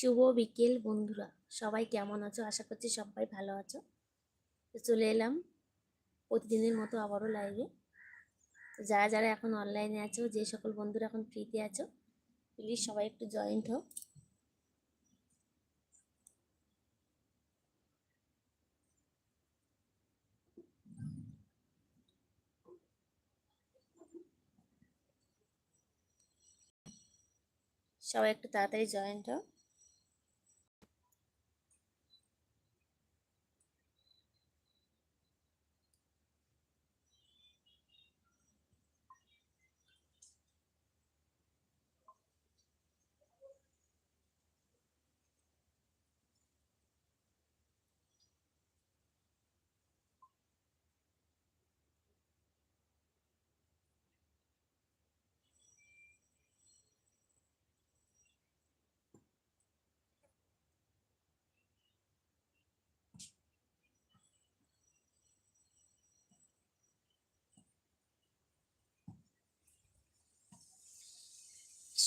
শুভ বিকেল, বন্ধুরা। সবাই কেমন আছো? আশা করছি সবাই ভালো আছো। তো চলে এলাম প্রতিদিনের মতো আবারও লাইভে তো যারা যারা এখন অনলাইনে আছো, যে সকল বন্ধুরা এখন ফ্রিতে আছো প্লিজ সবাই একটু জয়েন্ট হও। সবাই একটু তাড়াতাড়ি জয়েন্ট হও।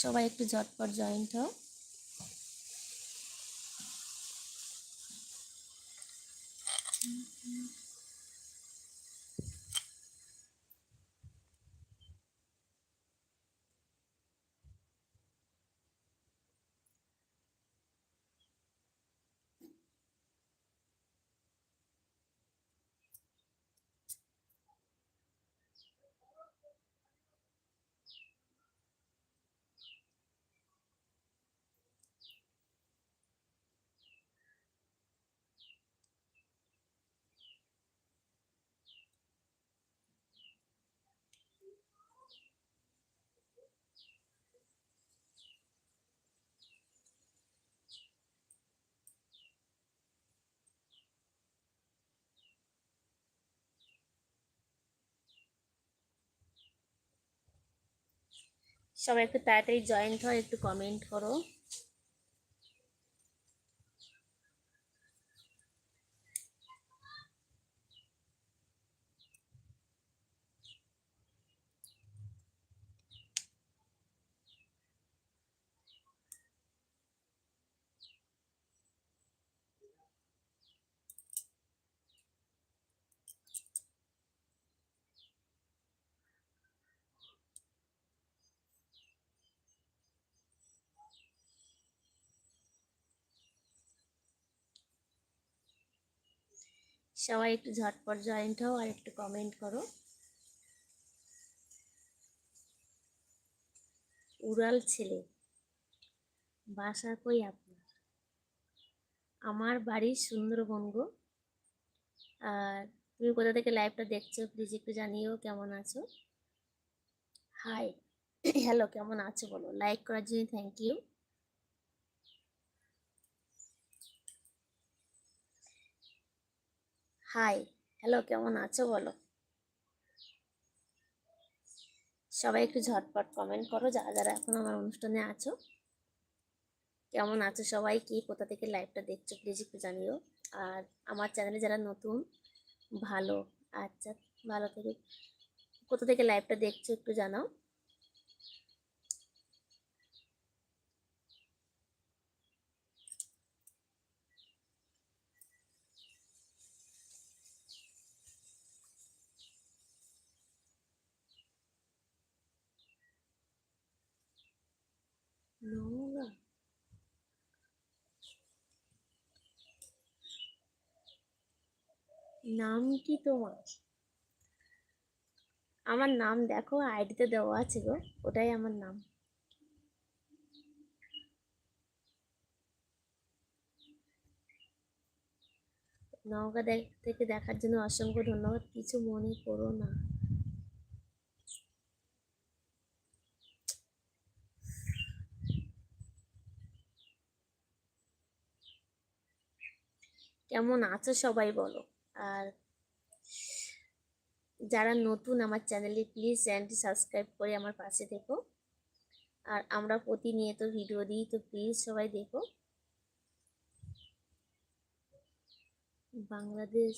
সবাই একটু ঝটপট জয়েন্ট হও। সবাই একটু তাড়াতাড়ি জয়েন্ট হও একটু কমেন্ট করো। সবাই একটু ঝটপট জয়েন্ট হও আর একটু কমেন্ট করো। উড়াল ছেলে, বাসা কই আপনার? আমার বাড়ি সুন্দরবন গো। আর তুমি কোথা থেকে লাইভটা দেখছ প্লিজ একটু জানিও, কেমন আছো? হাই হ্যালো কেমন আছো বলো? লাইক করার জন্য থ্যাংক ইউ হাই হ্যালো কেমন আছো বলো? সবাই একটু ঝটপট কমেন্ট করো, যারা যারা এখন আমার অনুষ্ঠানে আছো। কেমন আছো সবাই? কি, কোথা থেকে লাইভটা দেখছ? প্লিজ একটু জানিও। আর আমার চ্যানেলে যারা নতুন, ভালো আচ্ছা ভালো থেকে। কোথা থেকে লাইভটা দেখছ একটু জানাও। নাম কি তোমার? আমার নাম দেখো আইডিতে দেওয়া আছে গো, ওটাই আমার নাম। নওগাঁ থেকে দেখার জন্য অসংখ্য ধন্যবাদ, কিছু মনে করো না। কেমন আছো সবাই বলো। আর যারা নতুন আমার চ্যানেলে প্লিজ চ্যানেলটি সাবস্ক্রাইব করে আমার পাশে দেখো আর আমরা প্রতিনিয়ত ভিডিও দিই, তো প্লিজ সবাই দেখো। বাংলাদেশ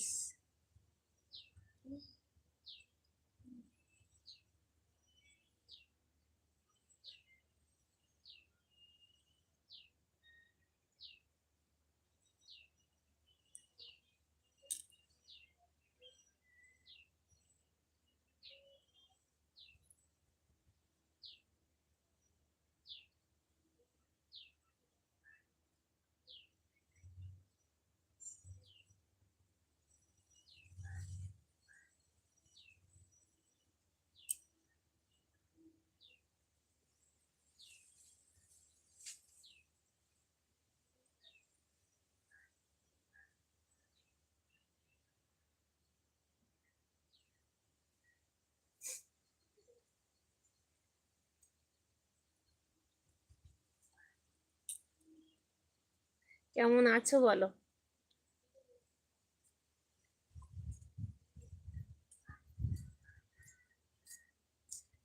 কেমন আছো বলো?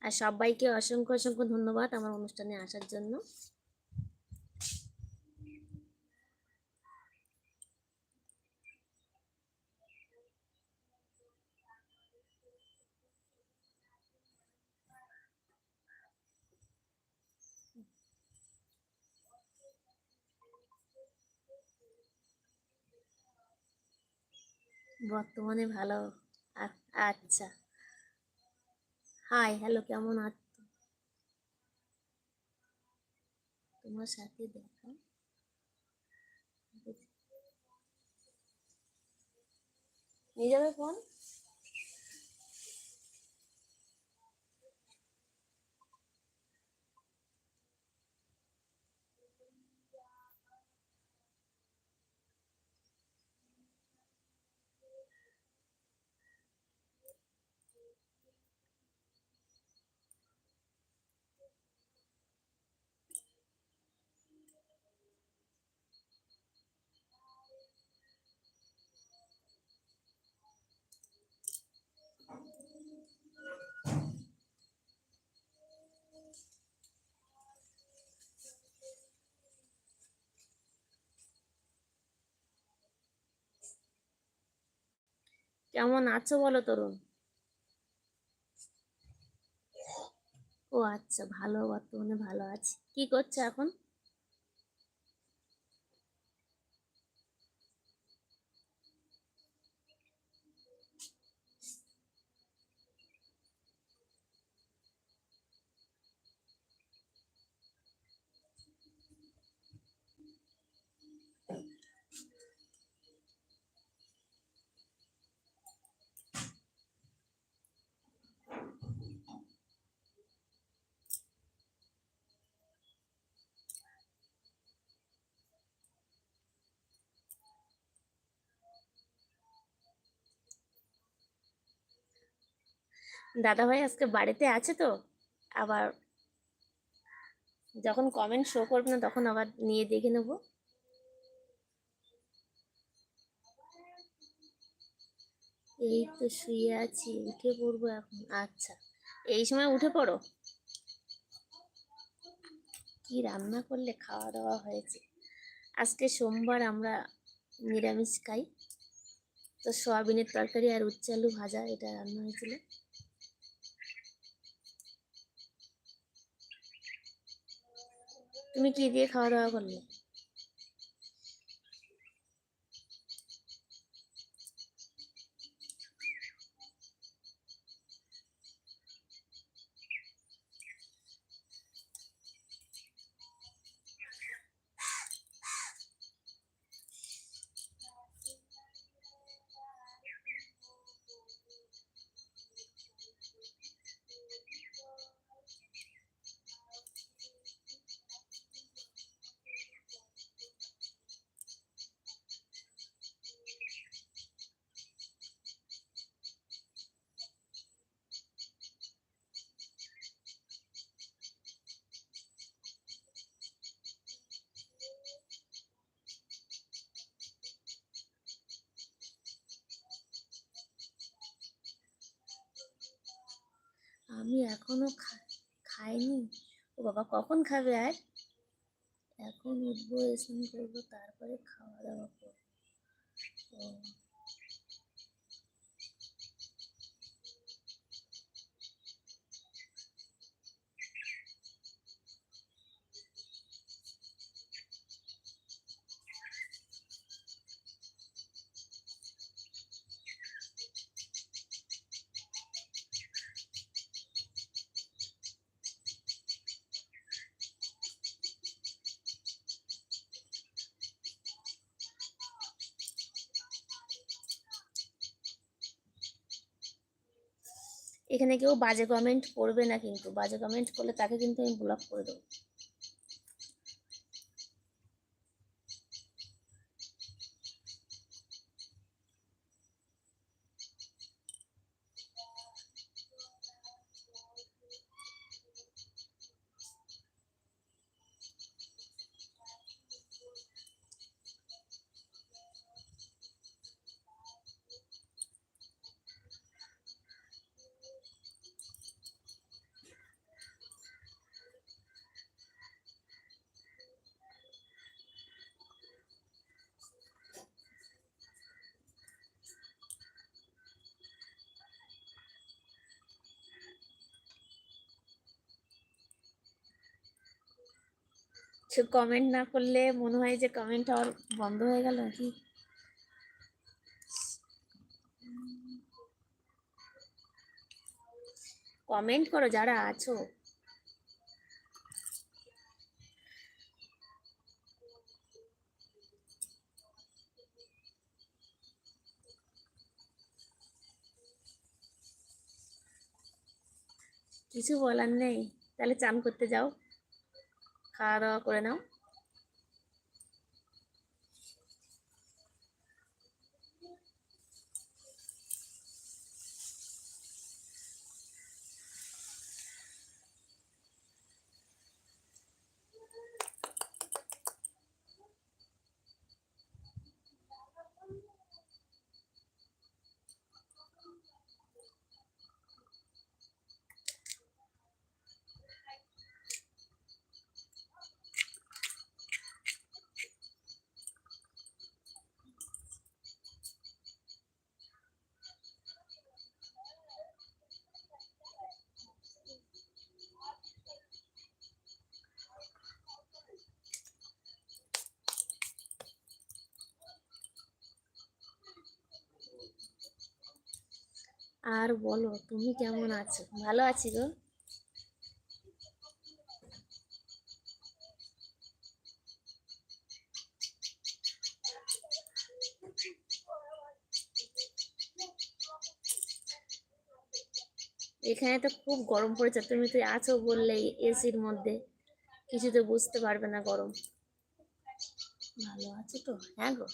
আর সবাইকে অসংখ্য অসংখ্য ধন্যবাদ আমার অনুষ্ঠানে আসার জন্য। বর্তমানে ভালো আচ্ছা হাই হ্যালো কেমন আছো তোমার সাথে দেখা নিয়ে যাবে ফোন কেমন আছো বলো তরুণ? ও আচ্ছা ভালো বর্তমানে ভালো আছি। কি করছ এখন? দাদা ভাই আজকে বাড়িতে আছে তো? আবার যখন কমেন্ট শো করবে না, তখন আবার নিয়ে দেখে নেব। এই তো শুয়ে আছি, উঠে পড়ব এখন। আচ্ছা এই সময় উঠে পড়ো। কি রান্না করলে খাওয়া দাওয়া হয়েছে? আজকে সোমবার আমরা নিরামিষ খাই। তো সয়াবিনের তরকারি আর উচ্ছে আলু ভাজা, এটা রান্না হয়েছিল। তুমি কি দিয়ে খাওয়া দাওয়া করলে? আমি এখনও খাইনি। ও বাবা, কখন খাবে আর এখন উঠবো, স্নান করব, তারপরে খাওয়া দাওয়া করব ও এখানে কেউ বাজে কমেন্ট করবে না কিন্তু। বাজে কমেন্ট করলে তাকে কিন্তু আমি ব্লক করে দেবো। কমেন্ট না করলে মনে হয় যে কমেন্ট হওয়ার বন্ধ হয়ে গেল কি কমেন্ট করো যারা আছো। কিছু বলার নেই। তাহলে চান করতে যাও। খাওয়া দাওয়া করে আর বলো, তুমি কেমন আছো? ভালো আছি গো। এখানে তো খুব গরম পড়েছে, তুমি তো আছো বললেই এসির মধ্যে। কিছু তো বুঝতে পারবে না গরম। ভালো আছো তো? হ্যাঁ গো।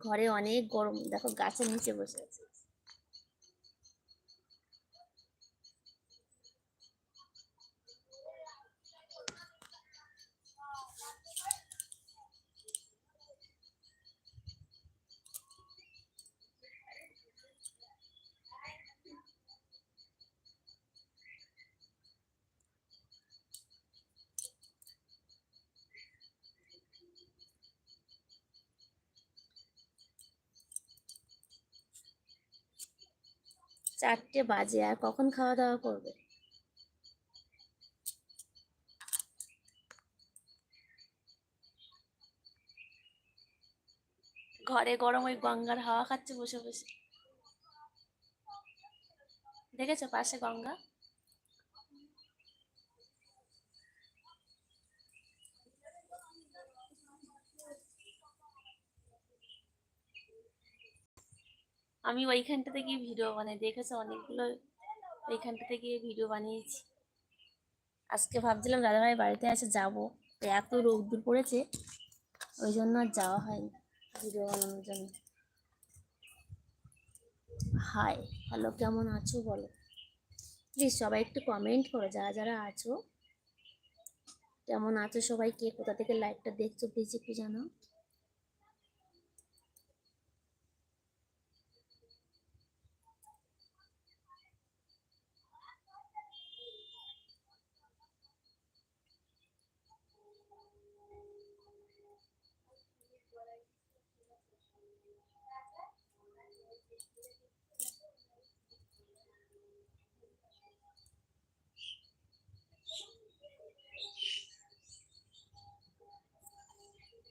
ঘরে অনেক গরম দেখো গাছের নিচে বসে আছে। চারটে বাজে, আর কখন খাওয়া দাওয়া করবে? ঘরে গরম ওই গঙ্গার হাওয়া খাচ্ছে বসে বসে। দেখেছ পাশে গঙ্গা? আমি ওইখানটাতে গিয়ে ভিডিও বানাই। দেখেছ? অনেকগুলো ওইখানটাতে গিয়ে ভিডিও বানিয়েছি। আজকে ভাবছিলাম দাদাভাই বাড়িতে এসে যাব। এত রোদ্দুর পড়েছে, ওই জন্য আর যাওয়া হয়নি ভিডিও বানানোর জন্য। হাই, হ্যালো, কেমন আছো বলো? প্লিজ সবাই একটু কমেন্ট করো, যারা যারা আছো। কেমন আছো সবাই? কে কোথা থেকে লাইভটা দেখছ প্লিজ একটু জানাও।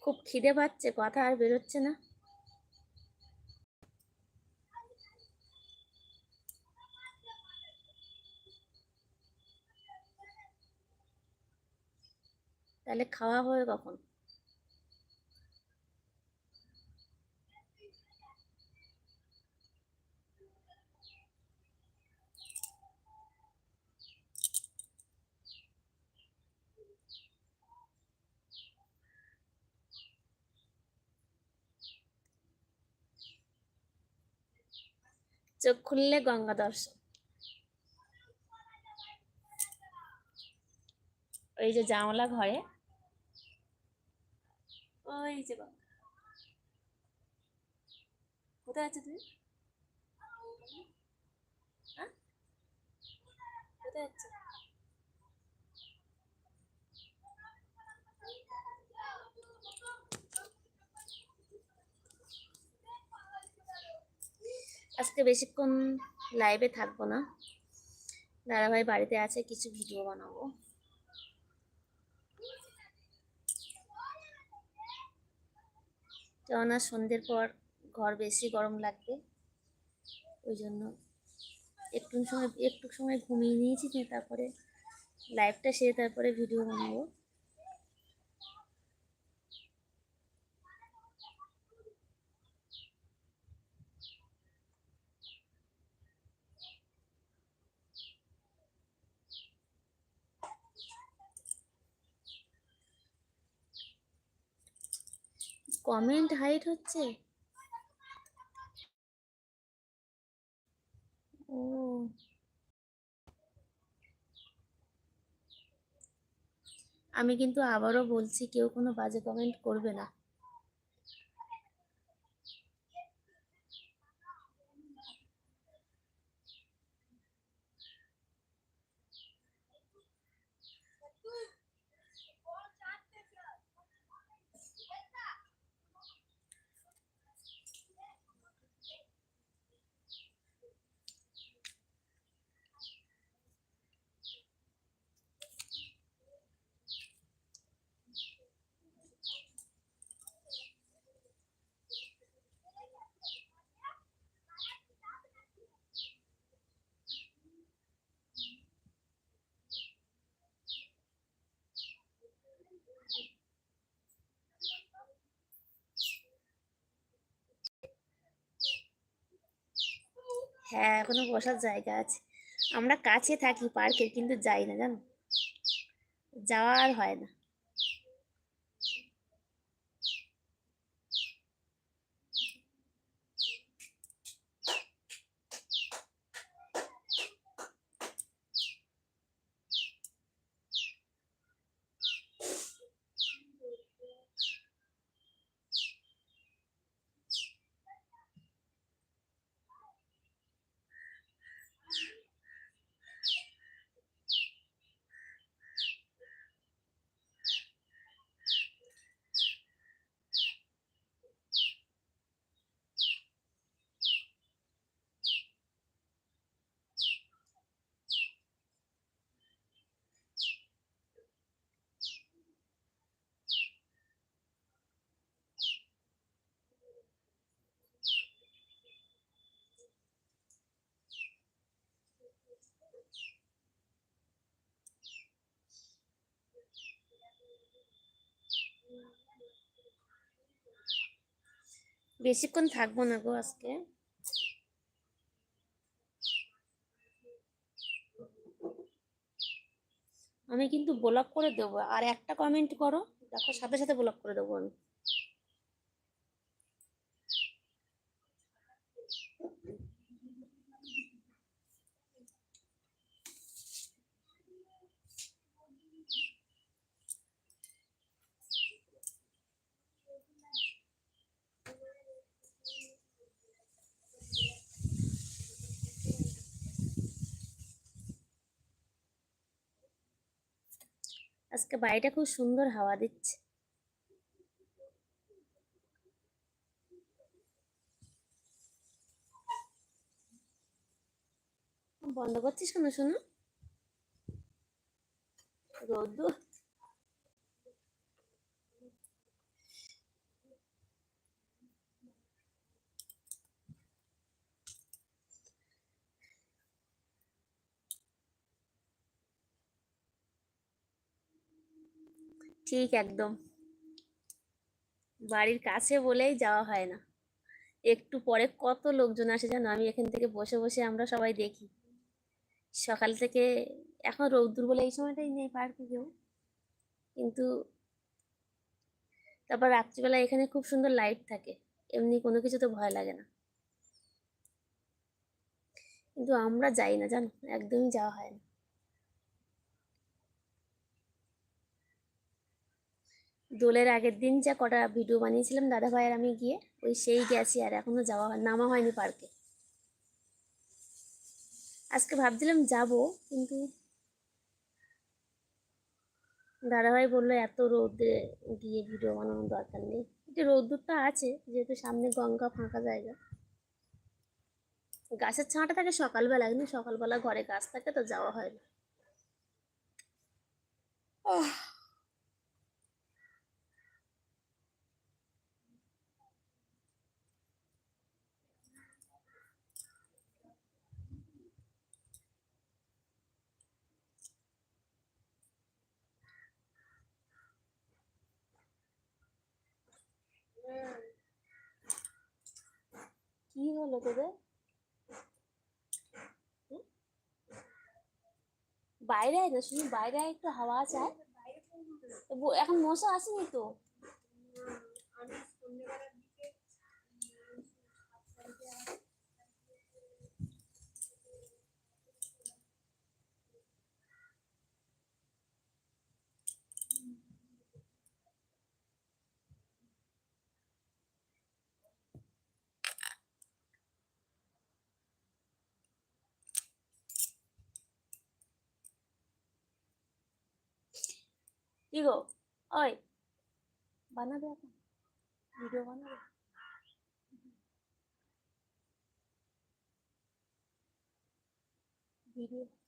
খুব খিদে পাচ্ছে কথা আর বেরোচ্ছে না। তাহলে খাওয়া হবে কখন? চোখ খুললে গঙ্গা দর্শন। ওই যে জামলা ঘরে। ওই যে কোথায় আছো তুমি? হ্যাঁ? কোথায় আছো? আজকে বেশিক্ষণ লাইভে থাকব না। দাদাভাই বাড়িতে আছে, কিছু ভিডিও বানাবো। কেননা সন্ধ্যের পর ঘর বেশি গরম লাগবে, ওই জন্য একটু সময় একটু সময় ঘুমিয়ে নিয়েছি, নিয়ে তারপরে লাইভটা সেরে তারপরে ভিডিও বানাবো। কমেন্ট হাইট হচ্ছে? ও। আমি কিন্তু আবারও বলছি কেউ কোনো বাজে কমেন্ট করবে না। হ্যাঁ এখনও বসার জায়গা আছে। আমরা কাছে থাকি পার্কের, কিন্তু যাই না, জানো? যাওয়া আর হয় না। বেশিক্ষণ থাকব না গো আজকে। আমি কিন্তু ব্লক করে দেবো। আর একটা কমেন্ট করো, দেখো সাথে সাথে ব্লক করে দেবো আমি। আজকে বাড়িটা খুব সুন্দর হাওয়া দিচ্ছে। বন্ধ করছিস কেন শোনো রোদ্দুর। ঠিক একদম। বাড়ির কাছে বলেই যাওয়া হয় না। একটু পরে কত লোকজন আসে জানো? আমি এখান থেকে বসে বসে আমরা সবাই দেখি। সকাল থেকে এখন রৌদ্র বলে এই সময়টাই নেই পার্কে কেউ। কিন্তু তারপর রাত্রিবেলা এখানে খুব সুন্দর লাইট থাকে। এমনি কোনো কিছু তো ভয় লাগে না। কিন্তু আমরা যাই না জানো? একদমই যাওয়া হয় না। দোলের আগের দিন যা কটা ভিডিও বানিয়েছিলাম দাদা ভাইয়ের আমি গিয়ে, ওই সেই গেছি আর এখনও যাওয়া নামা হয়নি পার্কে। আজকে ভাবছিলাম যাব, কিন্তু দাদাভাই বলল এত রোদে গিয়ে ভিডিও বানানোর দরকার নেই। একটু রোদ্দুরটা আছে, যেহেতু সামনে গঙ্গা ফাঁকা জায়গা। গাছের ছাঁটা থাকে সকালবেলা, কিন্তু সকালবেলা ঘরে গাছ থাকে তো যাওয়া হয় না। কি হলো তোদের? বাইরে আয় না শুনি বাইরে একটু হাওয়া চায়। এখন মশা আসেনি তো? কি গো ওই বানাবে এখন ভিডিও বানাবে ভিডিও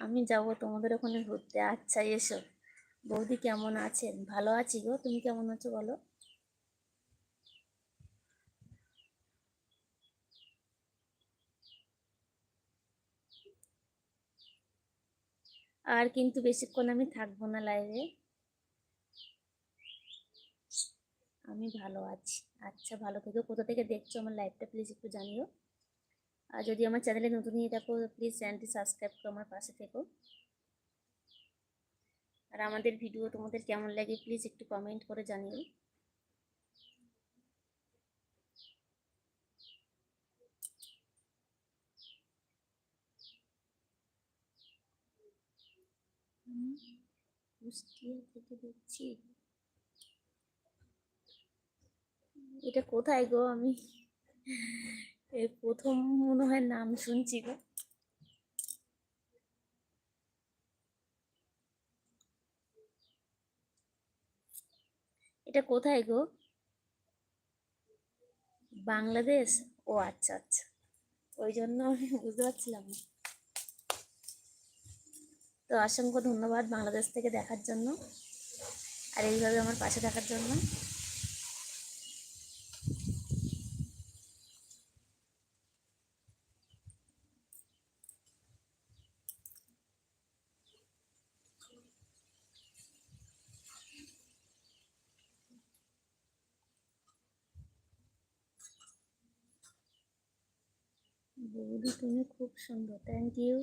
আমি যাব তোমাদের ওখানে ঘুরতে। আচ্ছা এসো। বৌদি কেমন আছেন? ভালো আছি গো। তুমি কেমন আছো বলো? আর কিন্তু বেশিক্ষণ আমি থাকব না লাইভে। আমি ভালো আছি। আচ্ছা ভালো থেকো। কোথা থেকে দেখছ আমার লাইভটা, প্লিজ একটু জানিও। আর যদি আমার চ্যানেলে নতুন হয়ে থাকো প্লিজ চ্যানেলটি সাবস্ক্রাইব করে আমার পাশে থেকো। আর আমাদের ভিডিও তোমাদের কেমন লাগে প্লিজ একটু কমেন্ট করে জানিও। দেখছি। এটা কোথায় গো আমি? এই প্রথম মনে হয় নাম শুনছি গো। এটা কোথায় গো? বাংলাদেশ? ও আচ্ছা আচ্ছা। ওই জন্য আমি বুঝতে পারছিলাম তো অসংখ্য ধন্যবাদ বাংলাদেশ থেকে দেখার জন্য। আর এইভাবে আমার পাশে থাকার জন্য। বৌদি তুমি খুব সুন্দর। থ্যাংক ইউ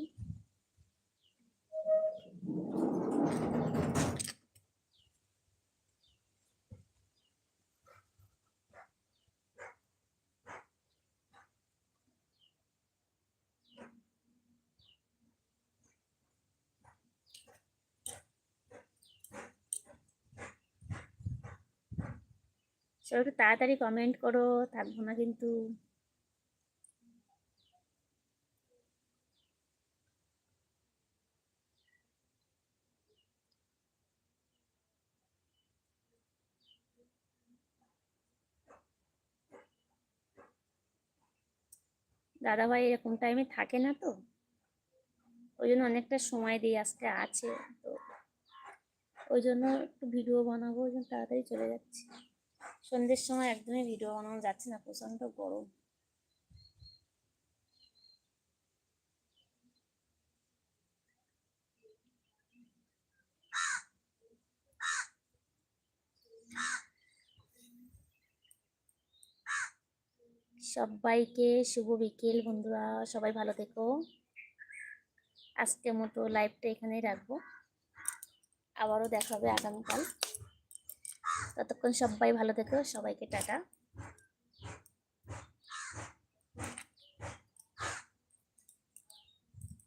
সবাই একটু তাড়াতাড়ি কমেন্ট করো থাকব না কিন্তু। দাদাভাই এরকম টাইমে থাকে না তো। ওই জন্য অনেকটা সময় দিয়ে আজকে আছে তো। ওই জন্য একটু ভিডিও বানাবো ওই জন্য তাড়াতাড়ি চলে যাচ্ছি। সন্ধ্যের সময় একদমই ভিডিও বানানো যাচ্ছে না, প্রচণ্ড গরম। সবাইকে শুভ বিকেল বন্ধুরা, সবাই ভালো থেকো। আজকের মতো লাইভটা এখানেই রাখব। আবারও দেখাবে আগামীকাল। ততক্ষণ সবাই ভালো থেকো, সবাইকে টাটা।